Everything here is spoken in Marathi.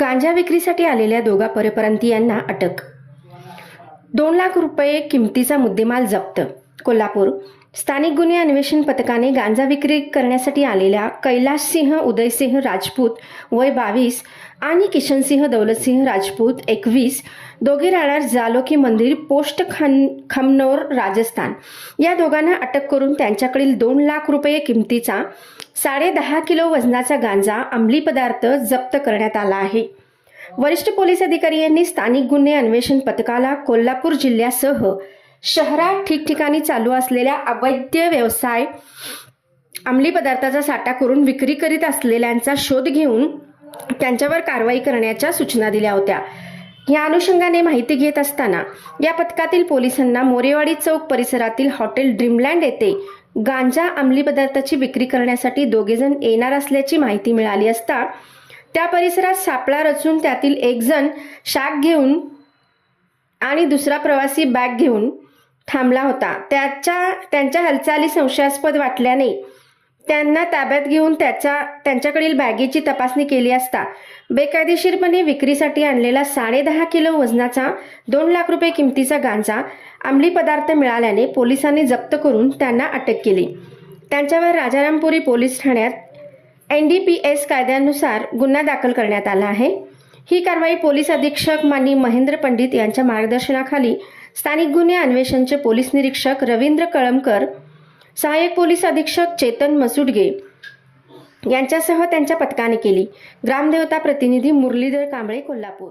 गांजा विक्रीसाठी आलेल्या दोघा परप्रांतीयांना अटक. दोन लाख रुपये किमतीचा मुद्देमाल जप्त. कोल्हापूर स्थानिक गुन्हे अन्वेषण पथकाने गांजा विक्री करण्यासाठी आलेल्या कैलाशसिंह उदयसिंह राजपूत वय बावीस आणि किशनसिंह दौलतसिंह राजपूत एकवीस दोघे राहणार जालोकी मंदिर पोस्ट खन खमनोर राजस्थान. या दोघांना अटक करून त्यांच्याकडील दोन लाख रुपये किमतीचा साडे दहा किलो वजनाचा गांजा अंमली पदार्थ जप्त करण्यात आला आहे. वरिष्ठ पोलीस अधिकारी यांनी स्थानिक गुन्हे अन्वेषण पथकाला कोल्हापूर जिल्ह्यासह शहरात ठिकठिकाणी चालू असलेल्या अवैध व्यवसाय अंमली पदार्थाचा साठा करून विक्री करीत असलेल्यांचा शोध घेऊन त्यांच्यावर कारवाई करण्याच्या सूचना दिल्या होत्या. या अनुषंगाने माहिती घेत असताना या पथकातील पोलिसांना मोरेवाडी चौक परिसरातील हॉटेल ड्रीमलँड येथे गांजा अंमली पदार्थाची विक्री करण्यासाठी दोघेजण येणार असल्याची माहिती मिळाली असता त्या परिसरात सापळा रचून त्यातील एक जण शाक घेऊन आणि दुसरा प्रवासी बॅग घेऊन थांबला होता. त्याच्या त्यांच्या हालचाली संशयास्पद वाटल्याने त्यांना ताब्यात घेऊन त्याच्या त्यांच्याकडील बॅगेची तपासणी केली असता. बेकायदेशीरपणे विक्रीसाठी आणलेला साडेदहा किलो वजनाचा दोन लाख रुपये किमतीचा गांजा अंमली पदार्थ मिळाल्याने पोलिसांनी जप्त करून त्यांना अटक केली. त्यांच्यावर राजारामपुरी पोलीस ठाण्यात एन डी पी एस कायद्यानुसार गुन्हा दाखल करण्यात आला आहे. ही कारवाई पोलीस अधीक्षक मानी महेंद्र पंडित यांच्या मार्गदर्शनाखाली स्थानिक गुन्हे अन्वेषणचे पोलीस निरीक्षक रवींद्र कळमकर सहाय्यक पोलीस अधीक्षक चेतन मसुडगे यांच्यासह त्यांच्या पथकाने केली. ग्रामदेवता प्रतिनिधी मुरलीधर कांबळे कोल्हापूर.